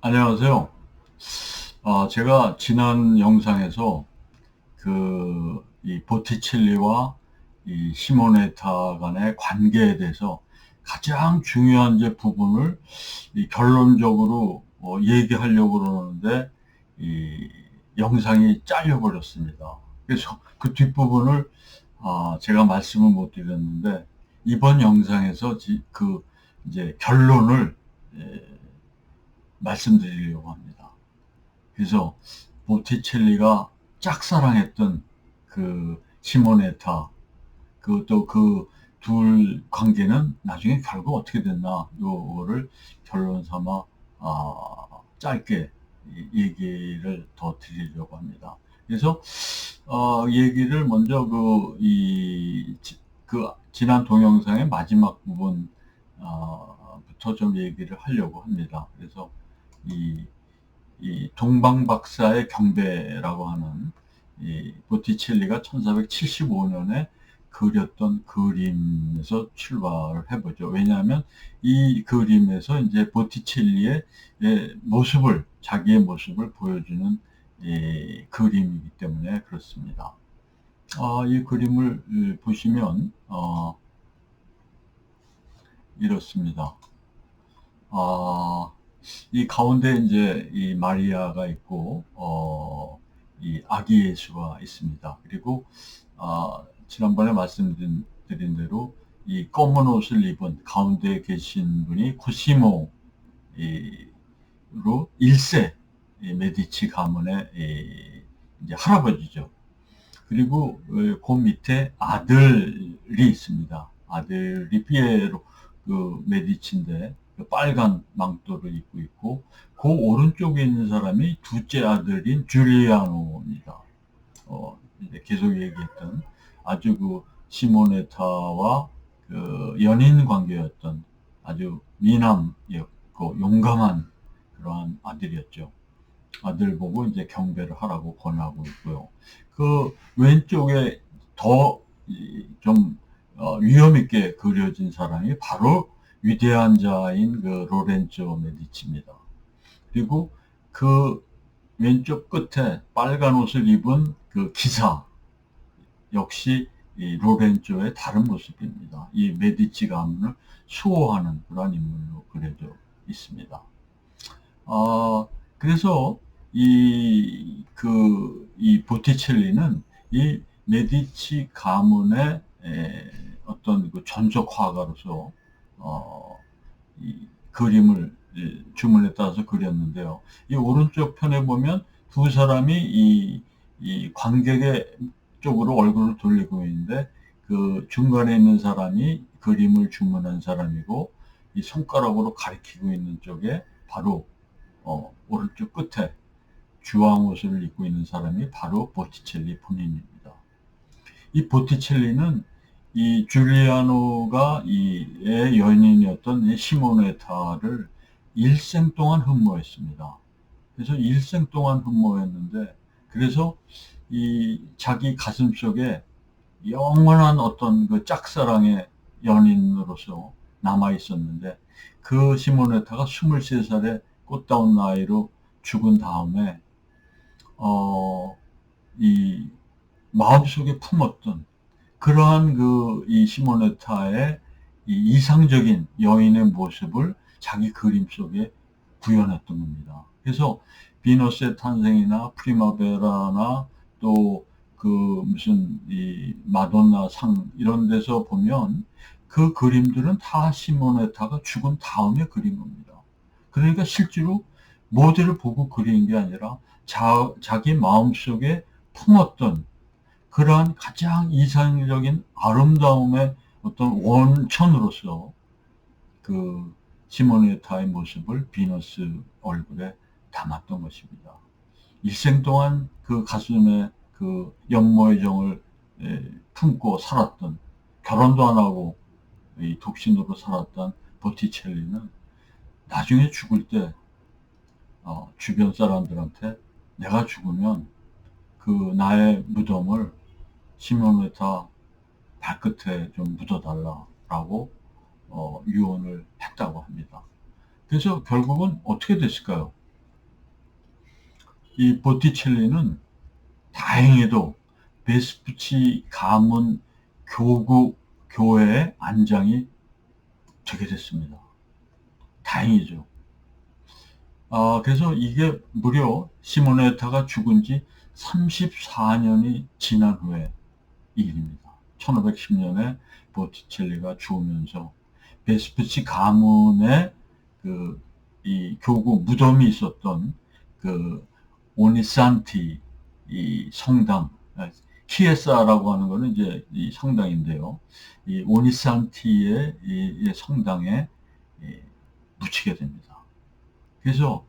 안녕하세요. 아, 제가 지난 영상에서 그, 이 보티첼리와 이 시모네타 간의 관계에 대해서 가장 중요한 이제 부분을 이 결론적으로 어, 얘기하려고 그러는데 이 영상이 잘려버렸습니다. 그래서 그 뒷부분을 아, 제가 말씀을 못 드렸는데 이번 영상에서 지, 그 이제 결론을 예, 말씀드리려고 합니다. 그래서 보티첼리가 짝사랑했던 그 시모네타 그또 그둘 관계는 나중에 결국 어떻게 됐나 요거를 결론 삼아 아, 짧게 얘기를 더 드리려고 합니다. 그래서 어, 얘기를 먼저 그이 그 지난 동영상의 마지막 부분 어, 부터 좀 얘기를 하려고 합니다. 그래서 이, 이 동방박사의 경배라고 하는 이 보티첼리가 1475년에 그렸던 그림에서 출발을 해보죠. 왜냐하면 이 그림에서 이제 보티첼리의 모습을 자기의 모습을 보여주는 이 그림이기 때문에 그렇습니다. 어, 이 그림을 보시면 어, 이렇습니다. 어, 이 가운데 이제 이 마리아가 있고 어, 이 아기 예수가 있습니다. 그리고 어, 지난번에 말씀드린 대로 이 검은 옷을 입은 가운데 계신 분이 코시모 로 1세 메디치 가문의 이제 할아버지죠. 그리고 그 밑에 아들이 있습니다. 아들이 피에로 그 메디치인데 그 빨간 망토를 입고 있고 그 오른쪽에 있는 사람이 둘째 아들인 줄리아노입니다. 어, 계속 얘기했던 아주 그 시모네타와 그 연인 관계였던 아주 미남이었고 용감한 그러한 아들이었죠. 아들 보고 이제 경배를 하라고 권하고 있고요. 그 왼쪽에 더좀 어, 위험 있게 그려진 사람이 바로 위대한 자인 그 로렌조 메디치입니다. 그리고 그 왼쪽 끝에 빨간 옷을 입은 그 기사 역시 이 로렌조의 다른 모습입니다. 이 메디치 가문을 수호하는 그런 인물로 그려져 있습니다. 어, 그래서 이, 그, 이 보티첼리는 이 메디치 가문의 에, 어떤 그 전적 화가로서 어, 이 그림을 주문에 따라서 그렸는데요. 이 오른쪽 편에 보면 두 사람이 이, 이 관객의 쪽으로 얼굴을 돌리고 있는데 그 중간에 있는 사람이 그림을 주문한 사람이고 이 손가락으로 가리키고 있는 쪽에 바로 어, 오른쪽 끝에 주황 옷을 입고 있는 사람이 바로 보티첼리 본인입니다. 이 보티첼리는 이 줄리아노가 이의 연인이었던 이 시모네타를 일생 동안 흠모했습니다. 그래서 일생 동안 흠모했는데 그래서 이 자기 가슴 속에 영원한 어떤 그 짝사랑의 연인으로서 남아 있었는데 그 시모네타가 23살의 꽃다운 나이로 죽은 다음에 어, 이 마음속에 품었던 그러한 그 이 시모네타의 이 이상적인 여인의 모습을 자기 그림 속에 구현했던 겁니다. 그래서 비너스의 탄생이나 프리마베라나 또 그 무슨 이 마돈나 상 이런 데서 보면 그 그림들은 다 시모네타가 죽은 다음에 그린 겁니다. 그러니까 실제로 모델을 보고 그린 게 아니라 자, 자기 마음속에 품었던 그러한 가장 이상적인 아름다움의 어떤 원천으로서 그 시모네타의 모습을 비너스 얼굴에 담았던 것입니다. 일생 동안 그 가슴에 그 연모의 정을 품고 살았던 결혼도 안 하고 이 독신으로 살았던 보티첼리는 나중에 죽을 때 어, 주변 사람들한테 내가 죽으면 그 나의 무덤을 시모네타 발끝에 좀 묻어달라라고 어, 유언을 했다고 합니다. 그래서 결국은 어떻게 됐을까요? 이 보티첼리는 다행히도 베스푸치 가문 교구 교회의 안장이 되게 됐습니다. 다행이죠. 아, 그래서 이게 무려 시모네타가 죽은 지 34년이 지난 후에 이 일입니다. 1510년에 보티첼리가 죽으면서 베스푸치 가문의 그 이 교구 무덤이 있었던 그 오니산티 이 성당 키에사라고 하는 거는 이제 이 성당인데요. 이 오니산티의 이 성당에 묻히게 됩니다. 그래서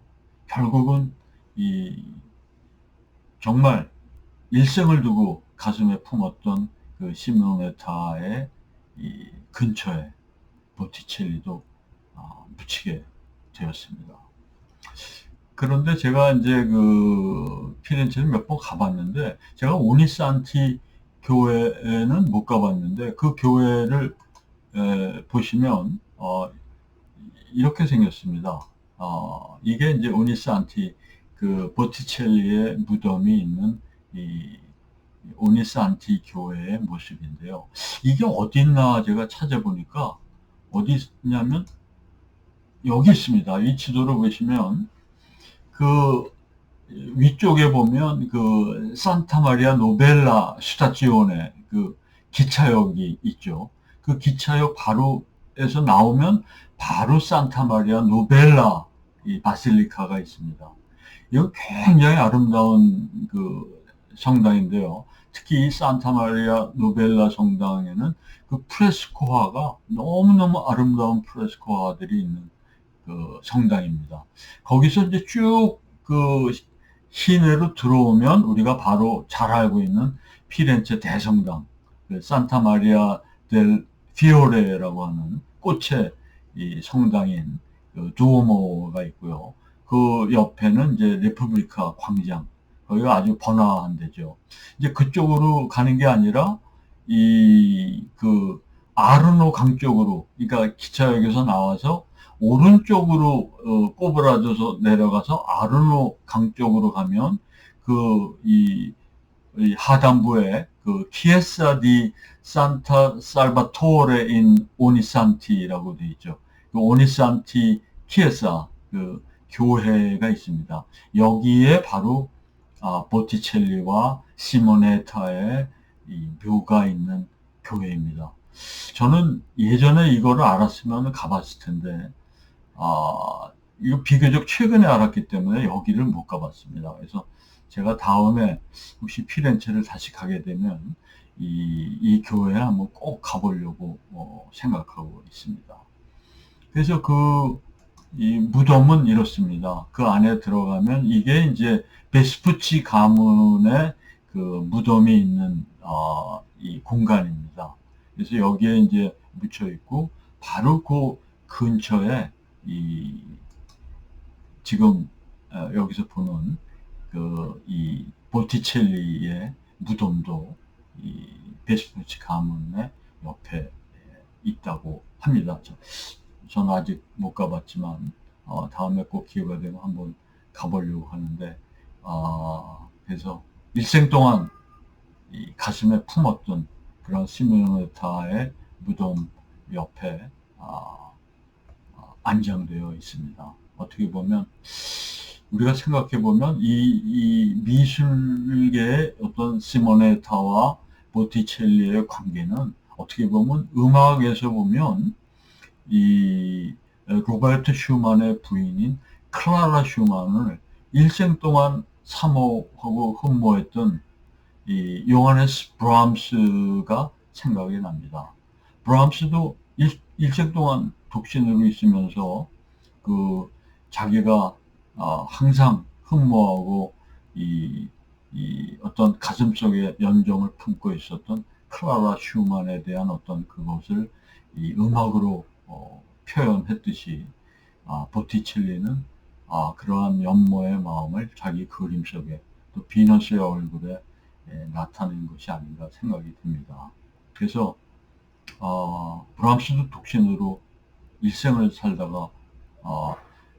결국은 이 정말 일생을 두고 가슴에 품었던 그 시모네타의 이 근처에 보티첼리도 아, 묻히게 되었습니다. 그런데 제가 이제 그 피렌체를 몇 번 가봤는데 제가 오니산티 교회에는 못 가봤는데 그 교회를 에, 보시면 어, 이렇게 생겼습니다. 어, 이게 이제 오니산티 그 보티첼리의 무덤이 있는 이 오니산티 교회의 모습인데요. 이게 어디 있나 제가 찾아보니까 어디 있냐면 여기 있습니다. 이 지도를 보시면 그 위쪽에 보면 그 산타 마리아 노벨라 스타지오네 그 기차역이 있죠. 그 기차역 바로에서 나오면 바로 산타 마리아 노벨라 이 바실리카가 있습니다. 이거 굉장히 아름다운 그 성당인데요. 특히 이 산타 마리아 노벨라 성당에는 그 프레스코화가 너무너무 아름다운 프레스코화들이 있는 그 성당입니다. 거기서 이제 쭉 그 시내로 들어오면 우리가 바로 잘 알고 있는 피렌체 대성당, 그 산타 마리아 델 피오레라고 하는 꽃의 이 성당인 그 두오모가 있고요. 그 옆에는 이제 레프블리카 광장, 거기가 아주 번화한 데죠. 이제 그쪽으로 가는 게 아니라 이 그 아르노 강 쪽으로, 그러니까 기차역에서 나와서 오른쪽으로 어, 꼬부라져서 내려가서 아르노 강 쪽으로 가면 그이 이 하단부에 그 키에사 디 산타 살바토레 인 오니산티라고 되어 있죠. 그 오니산티 키에사 그 교회가 있습니다. 여기에 바로 아, 보티첼리와 시모네타의 이 묘가 있는 교회입니다. 저는 예전에 이거를 알았으면 가봤을 텐데 아, 이거 비교적 최근에 알았기 때문에 여기를 못 가봤습니다. 그래서 제가 다음에 혹시 피렌체를 다시 가게 되면 이, 이 교회에 한번 꼭 가보려고 어, 생각하고 있습니다. 그래서 그, 이 무덤은 이렇습니다. 그 안에 들어가면 이게 이제 베스푸치 가문의 그 무덤이 있는, 어, 이 공간입니다. 그래서 여기에 이제 묻혀 있고, 바로 그 근처에 이 지금 어, 여기서 보는 그 이 보티첼리의 무덤도 이 베스푸치 가문의 옆에 있다고 합니다. 저, 저는 아직 못 가봤지만 어, 다음에 꼭 기회가 되면 한번 가보려고 하는데 어, 그래서 일생 동안 이 가슴에 품었던 그런 시모네타의 무덤 옆에 어, 안장되어 있습니다. 어떻게 보면 우리가 생각해 보면 이, 이 미술계의 어떤 시모네타와 보티첼리의 관계는 어떻게 보면 음악에서 보면 이 로베르트 슈만의 부인인 클라라 슈만을 일생 동안 사모하고 흠모했던 이 요하네스 브람스가 생각이 납니다. 브람스도 일, 일생 동안 독신으로 있으면서 그 자기가 어, 항상 흠모하고 이, 이 어떤 가슴 속에 연정을 품고 있었던 클라라 슈만에 대한 어떤 그것을 이 음악으로 어, 표현했듯이 아, 보티첼리는 아, 그러한 연모의 마음을 자기 그림 속에 또 비너스의 얼굴에 예, 나타낸 것이 아닌가 생각이 듭니다. 그래서 어, 브람스도 독신으로 일생을 살다가 어,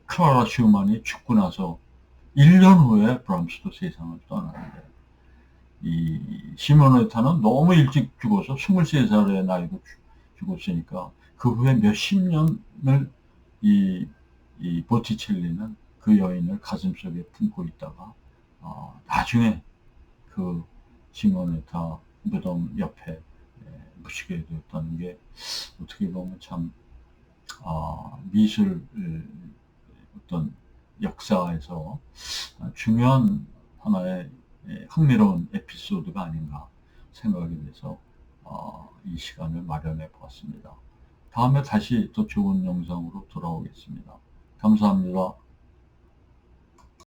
클라라 슈만이 죽고 나서 1년 후에 브람스도 세상을 떠나는데 이 시모네타는 너무 일찍 죽어서 23살의 나이로 죽었으니까 그 후에 몇십 년을 이, 이 보티첼리는 그 여인을 가슴속에 품고 있다가 어, 나중에 그 시모네타 무덤 옆에 묻히게 되었다는 게 어떻게 보면 참 어, 미술 어떤 역사에서 중요한 하나의 흥미로운 에피소드가 아닌가 생각이 돼서 어, 이 시간을 마련해 보았습니다. 다음에 다시 더 좋은 영상으로 돌아오겠습니다. 감사합니다.